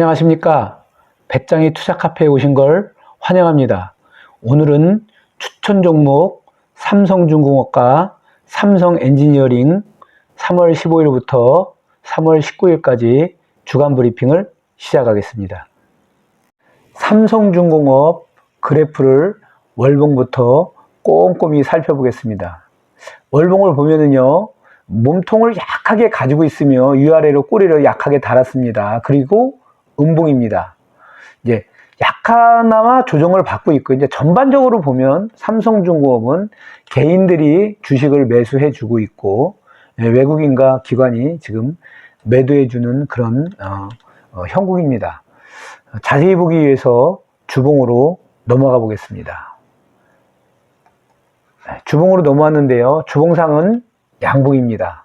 안녕하십니까. 배짱이 투자 카페에 오신 걸 환영합니다. 오늘은 추천 종목 삼성중공업과 삼성 엔지니어링 3월 15일부터 3월 19일까지 주간 브리핑을 시작하겠습니다. 삼성중공업 그래프를 월봉부터 꼼꼼히 살펴보겠습니다. 월봉을 보면은요, 몸통을 약하게 가지고 있으며 위아래로 꼬리를 약하게 달았습니다. 그리고 음봉입니다. 이제 약하나마 조정을 받고 있고 이제 전반적으로 보면 삼성중공업은 개인들이 주식을 매수해 주고 있고 예, 외국인과 기관이 지금 매도해 주는 그런 어, 어, 형국입니다. 자세히 보기 위해서 주봉으로 넘어가 보겠습니다. 네, 주봉으로 넘어왔는데요. 주봉상은 양봉입니다.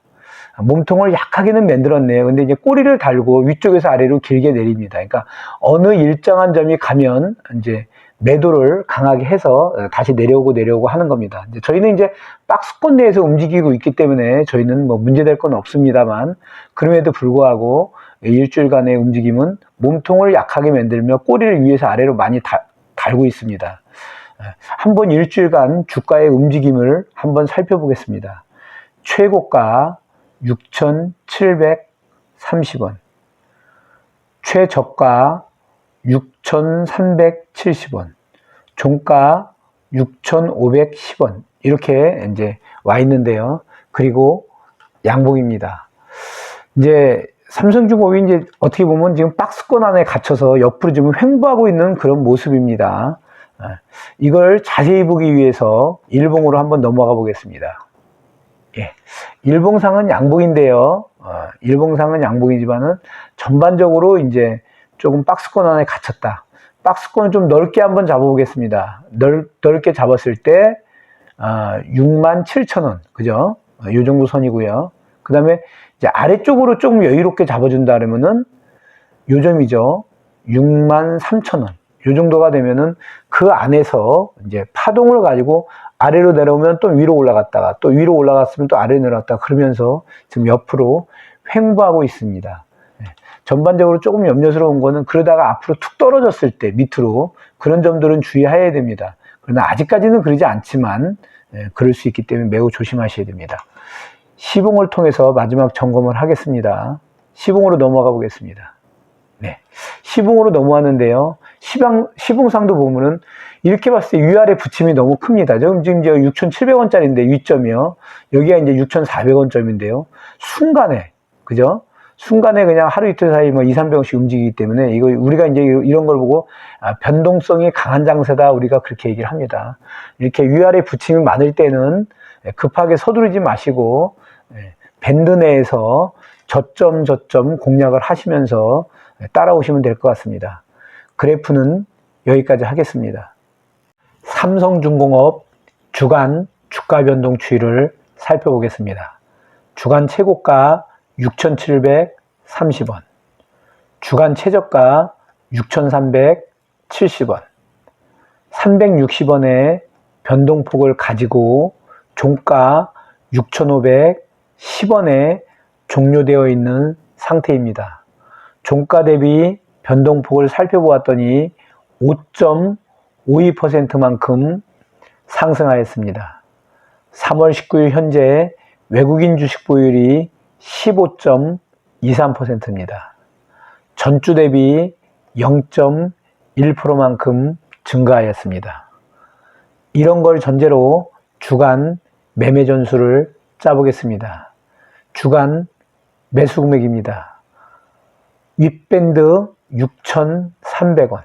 몸통을 약하게는 만들었네요. 근데 이제 꼬리를 달고 위쪽에서 아래로 길게 내립니다. 그러니까 어느 일정한 점이 가면 이제 매도를 강하게 해서 다시 내려오고 내려오고 하는 겁니다. 이제 저희는 이제 박스권 내에서 움직이고 있기 때문에 저희는 뭐 문제될 건 없습니다만 그럼에도 불구하고 일주일간의 움직임은 몸통을 약하게 만들며 꼬리를 위에서 아래로 많이 다, 달고 있습니다. 한번 일주일간 주가의 움직임을 한번 살펴보겠습니다. 최고가 6,730원, 최저가 6,370원, 종가 6,510원 이렇게 이제 와 있는데요. 그리고 양봉입니다. 이제 삼성중공업이 이제 어떻게 보면 지금 박스권 안에 갇혀서 옆으로 지금 횡보하고 있는 그런 모습입니다. 이걸 자세히 보기 위해서 일봉으로 한번 넘어가 보겠습니다. 예. 일봉상은 양봉인데요. 어, 일봉상은 양봉이지만은 전반적으로 이제 조금 박스권 안에 갇혔다. 박스권을 좀 넓게 한번 잡아보겠습니다. 넓, 넓게 잡았을 때, 어, 6만 7천 원. 그죠? 어, 요 정도 선이고요. 그 다음에 이제 아래쪽으로 조금 여유롭게 잡아준다 그러면은 요 점이죠. 6만 3천 원. 요 정도가 되면은 그 안에서 이제 파동을 가지고 아래로 내려오면 또 위로 올라갔다가 또 위로 올라갔으면 또 아래로 내려왔다가 그러면서 지금 옆으로 횡보하고 있습니다. 네. 전반적으로 조금 염려스러운 거는 그러다가 앞으로 툭 떨어졌을 때 밑으로 그런 점들은 주의해야 됩니다. 그러나 아직까지는 그러지 않지만 예, 그럴 수 있기 때문에 매우 조심하셔야 됩니다. 시봉을 통해서 마지막 점검을 하겠습니다. 시봉으로 넘어가 보겠습니다. 네. 시봉으로 넘어왔는데요. 시방, 시봉상도 보면은 이렇게 봤을 때 위아래 붙임이 너무 큽니다. 지금 지금 6,700원짜리인데 위점이요. 여기가 이제 6,400원점인데요. 순간에, 그죠? 순간에 그냥 하루 이틀 사이 뭐 2, 300원씩 움직이기 때문에 이거 우리가 이제 이런 걸 보고 아, 변동성이 강한 장세다 우리가 그렇게 얘기를 합니다. 이렇게 위아래 붙임이 많을 때는 급하게 서두르지 마시고 예, 밴드 내에서 저점 저점 공략을 하시면서 따라오시면 될 것 같습니다. 그래프는 여기까지 하겠습니다. 삼성중공업 주간 주가 변동 추이를 살펴보겠습니다. 주간 최고가 6,730원, 주간 최저가 6,370원, 360원의 변동폭을 가지고 종가 6,510원에 종료되어 있는 상태입니다. 종가 대비 변동폭을 살펴보았더니 5.52%만큼 상승하였습니다. 3월 19일 현재 외국인 주식 보율이 15.23%입니다. 전주 대비 0.1%만큼 증가하였습니다. 이런 걸 전제로 주간 매매 전수를 짜보겠습니다. 주간 매수 금액입니다. 윗밴드 6,300원,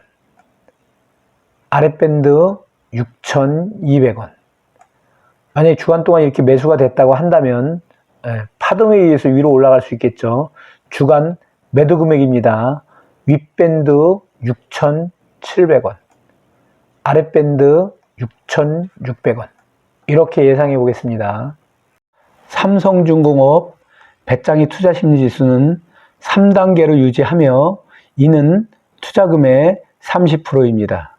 아랫밴드 6,200원. 만약에 주간 동안 이렇게 매수가 됐다고 한다면 예, 파동에 의해서 위로 올라갈 수 있겠죠. 주간 매도 금액입니다. 윗밴드 6,700원, 아랫밴드 6,600원. 이렇게 예상해 보겠습니다. 삼성중공업 배짱이 투자 심리 지수는 3단계로 유지하며 이는 투자금의 30%입니다.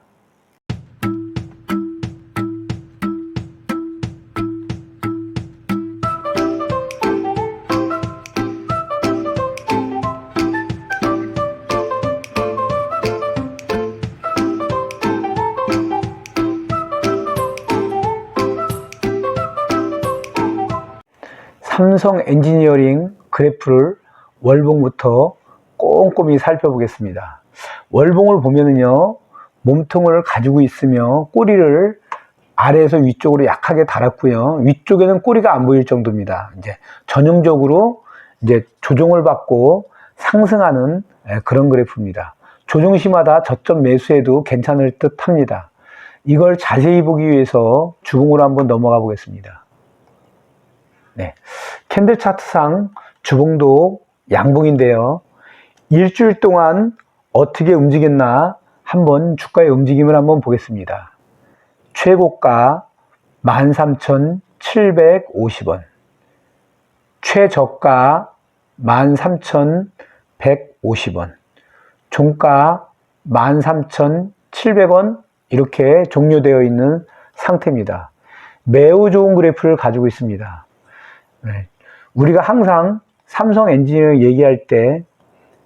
삼성 엔지니어링 그래프를 월봉부터 꼼꼼히 살펴보겠습니다. 월봉을 보면은요, 몸통을 가지고 있으며 꼬리를 아래에서 위쪽으로 약하게 달았고요. 위쪽에는 꼬리가 안 보일 정도입니다. 이제 전형적으로 이제 조정을 받고 상승하는 예, 그런 그래프입니다. 조정 시마다 저점 매수해도 괜찮을 듯 합니다. 이걸 자세히 보기 위해서 주봉으로 한번 넘어가 보겠습니다. 네. 캔들 차트상 주봉도 양봉인데요. 일주일 동안 어떻게 움직였나 한번 주가의 움직임을 한번 보겠습니다. 최고가 13,750원, 최저가 13,150원, 종가 13,700원 이렇게 종료되어 있는 상태입니다. 매우 좋은 그래프를 가지고 있습니다. 네. 우리가 항상 삼성 엔지니어 얘기할 때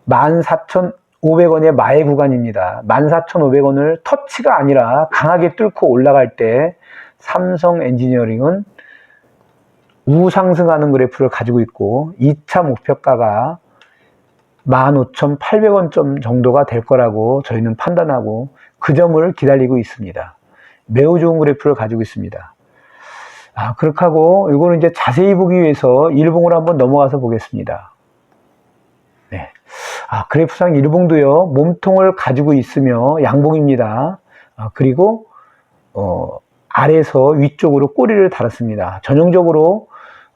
14,500원의 마의 구간입니다. 14,500원을 터치가 아니라 강하게 뚫고 올라갈 때 삼성 엔지니어링은 우상승하는 그래프를 가지고 있고 2차 목표가가 15,800원 정도가 될 거라고 저희는 판단하고 그 점을 기다리고 있습니다. 매우 좋은 그래프를 가지고 있습니다. 아, 그렇게 하고 이거는 이제 자세히 보기 위해서 일봉으로 한번 넘어가서 보겠습니다. 네. 아, 그래프상 일봉도요, 몸통을 가지고 있으며 양봉입니다. 아, 그리고, 어, 아래에서 위쪽으로 꼬리를 달았습니다. 전형적으로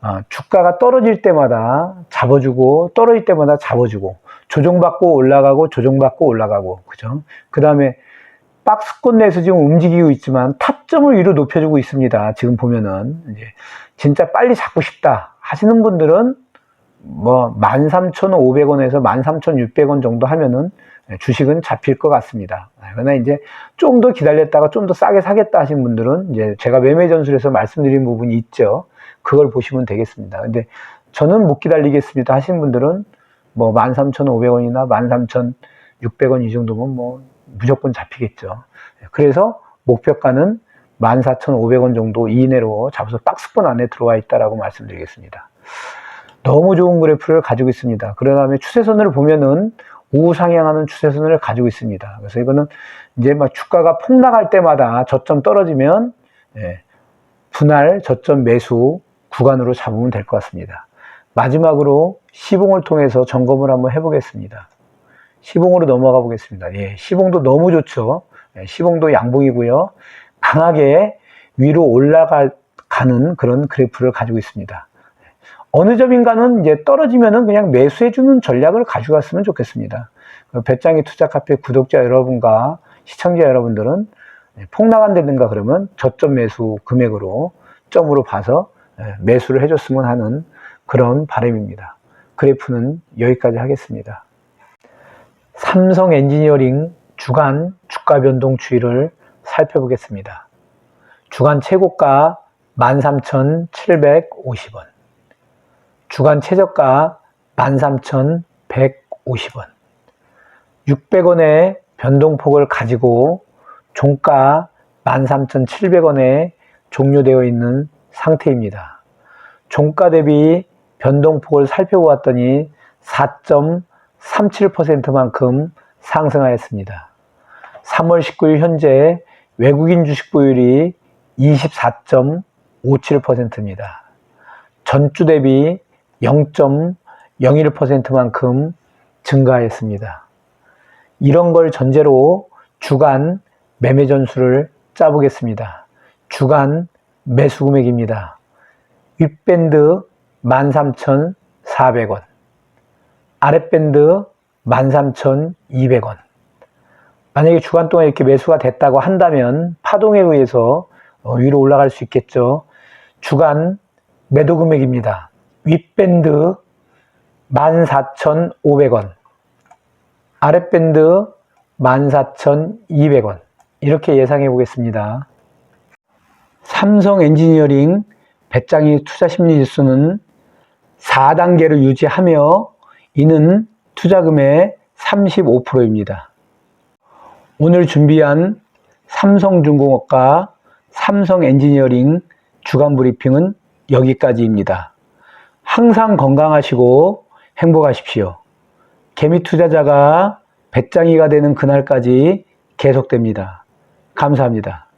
아, 주가가 떨어질 때마다 잡아주고 떨어질 때마다 잡아주고 조정받고 올라가고 조정받고 올라가고 그죠? 그 다음에 박스권 내에서 지금 움직이고 있지만 타점을 위로 높여주고 있습니다. 지금 보면은 진짜 빨리 잡고 싶다 하시는 분들은 뭐 13,500원에서 13,600원 정도 하면은 주식은 잡힐 것 같습니다. 그러나 이제 좀 더 기다렸다가 좀 더 싸게 사겠다 하신 분들은 이제 제가 매매 전술에서 말씀드린 부분이 있죠. 그걸 보시면 되겠습니다. 근데 저는 못 기다리겠습니다 하신 분들은 뭐 13,500원이나 13,600원 이 정도면 뭐 무조건 잡히겠죠. 그래서 목표가는 14,500원 정도 이내로 잡아서 박스권 안에 들어와 있다라고 말씀드리겠습니다. 너무 좋은 그래프를 가지고 있습니다. 그 다음에 추세선을 보면은 우상향하는 추세선을 가지고 있습니다. 그래서 이거는 이제 막 주가가 폭락할 때마다 저점 떨어지면 예, 분할 저점 매수 구간으로 잡으면 될 것 같습니다. 마지막으로 시봉을 통해서 점검을 한번 해보겠습니다. 시봉으로 넘어가 보겠습니다. 예, 시봉도 너무 좋죠. 예, 시봉도 양봉이고요. 강하게 위로 올라가는 그런 그래프를 가지고 있습니다. 어느 점인가는 이제 떨어지면은 그냥 매수해주는 전략을 가져갔으면 좋겠습니다. 그 배짱이 투자 카페 구독자 여러분과 시청자 여러분들은 폭락한다든가 그러면 저점 매수 금액으로 점으로 봐서 예, 매수를 해줬으면 하는 그런 바람입니다. 그래프는 여기까지 하겠습니다. 삼성 엔지니어링 주간 주가 변동 추이를 살펴보겠습니다. 주간 최고가 13,750원, 주간 최저가 13,150원, 600원의 변동폭을 가지고 종가 13,700원에 종료되어 있는 상태입니다. 종가 대비 변동폭을 살펴보았더니 4.37%만큼 상승하였습니다. 3월 19일 현재 외국인 주식 보율이 24.57%입니다. 전주 대비 0.01%만큼 증가했습니다. 이런 걸 전제로 주간 매매 전수를 짜보겠습니다. 주간 매수 금액입니다. 윗밴드 13,400원, 아랫밴드 13,200원. 만약에 주간 동안 이렇게 매수가 됐다고 한다면 파동에 의해서 어, 위로 올라갈 수 있겠죠. 주간 매도 금액입니다. 윗밴드 14,500원, 아랫밴드 14,200원. 이렇게 예상해 보겠습니다. 삼성 엔지니어링 배짱이 투자 심리 지수는 4단계를 유지하며 이는 투자금의 35%입니다. 오늘 준비한 삼성중공업과 삼성엔지니어링 주간 브리핑은 여기까지입니다. 항상 건강하시고 행복하십시오. 개미 투자자가 배짱이가 되는 그날까지 계속됩니다. 감사합니다.